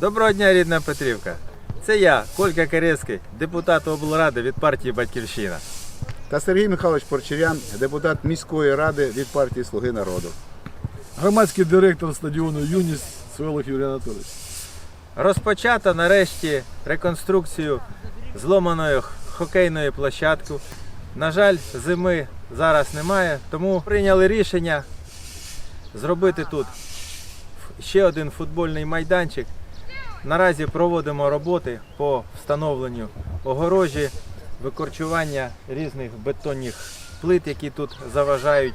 Доброго дня, рідна Петрівка. Це я, Колька Керецький, депутат облради від партії Батьківщина. Та Сергій Михайлович Порчерян, депутат міської ради від партії Слуги народу. Громадський директор стадіону Юність Свелих Юрій Анатолійович. Розпочато нарешті реконструкцію зломаної хокейної площадки. На жаль, зими зараз немає, тому прийняли рішення зробити тут ще один футбольний майданчик. Наразі проводимо роботи по встановленню огорожі, викорчування різних бетонних плит, які тут заважають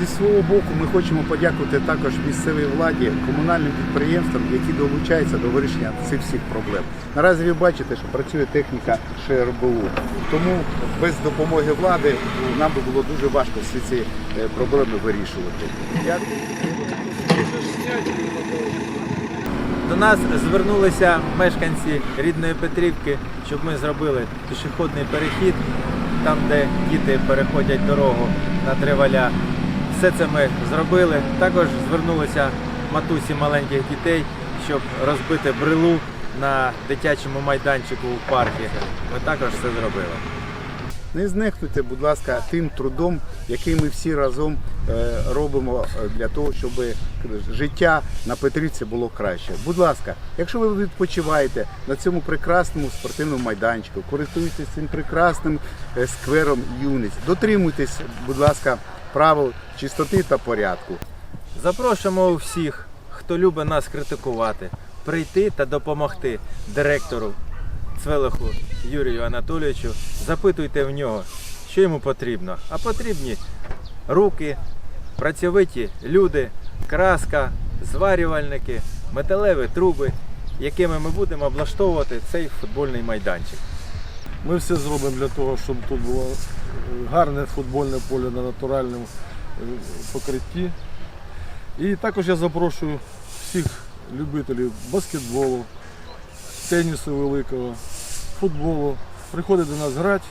Зі свого боку ми хочемо подякувати також місцевій владі, комунальним підприємствам, які долучаються до вирішення цих всіх проблем. Наразі ви бачите, що працює техніка ШРБУ. Тому без допомоги влади нам би було дуже важко всі ці е, проблеми вирішувати. Дякую. До нас звернулися мешканці рідної Петрівки, щоб ми зробили пішохідний перехід, там, де діти переходять дорогу на триваля. Все це ми зробили. Також звернулися матусі маленьких дітей, щоб розбити брилу на дитячому майданчику у парку. Ми також це зробили. Не знехтуйте, будь ласка, тим трудом, який ми всі разом е, робимо е, для того, щоб життя на Петрівці було краще. Будь ласка, якщо ви відпочиваєте на цьому прекрасному спортивному майданчику, користуєтесь цим прекрасним е, сквером юність, дотримуйтесь, будь ласка, правил чистоти та порядку. Запрошуємо всіх, хто любить нас критикувати, прийти та допомогти директору Цвелиху Юрію Анатолійовичу. Запитуйте в нього, що йому потрібно. А потрібні руки, працьовиті люди, краска, зварювальники, металеві труби, якими ми будемо облаштовувати цей футбольний майданчик. Ми все зробимо для того, щоб тут було е, гарне футбольне поле на натуральному е, покритті. І також я запрошую всіх любителів баскетболу, тенісу великого, футболу. Приходить до нас грати.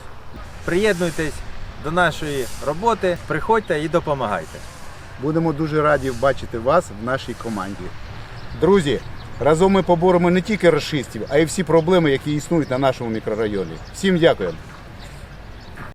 Приєднуйтесь до нашої роботи, приходьте і допомагайте. Будемо дуже раді бачити вас в нашій команді. Друзі, разом ми поборемо не тільки расистів, а й всі проблеми, які існують на нашому мікрорайоні. Всім дякуємо.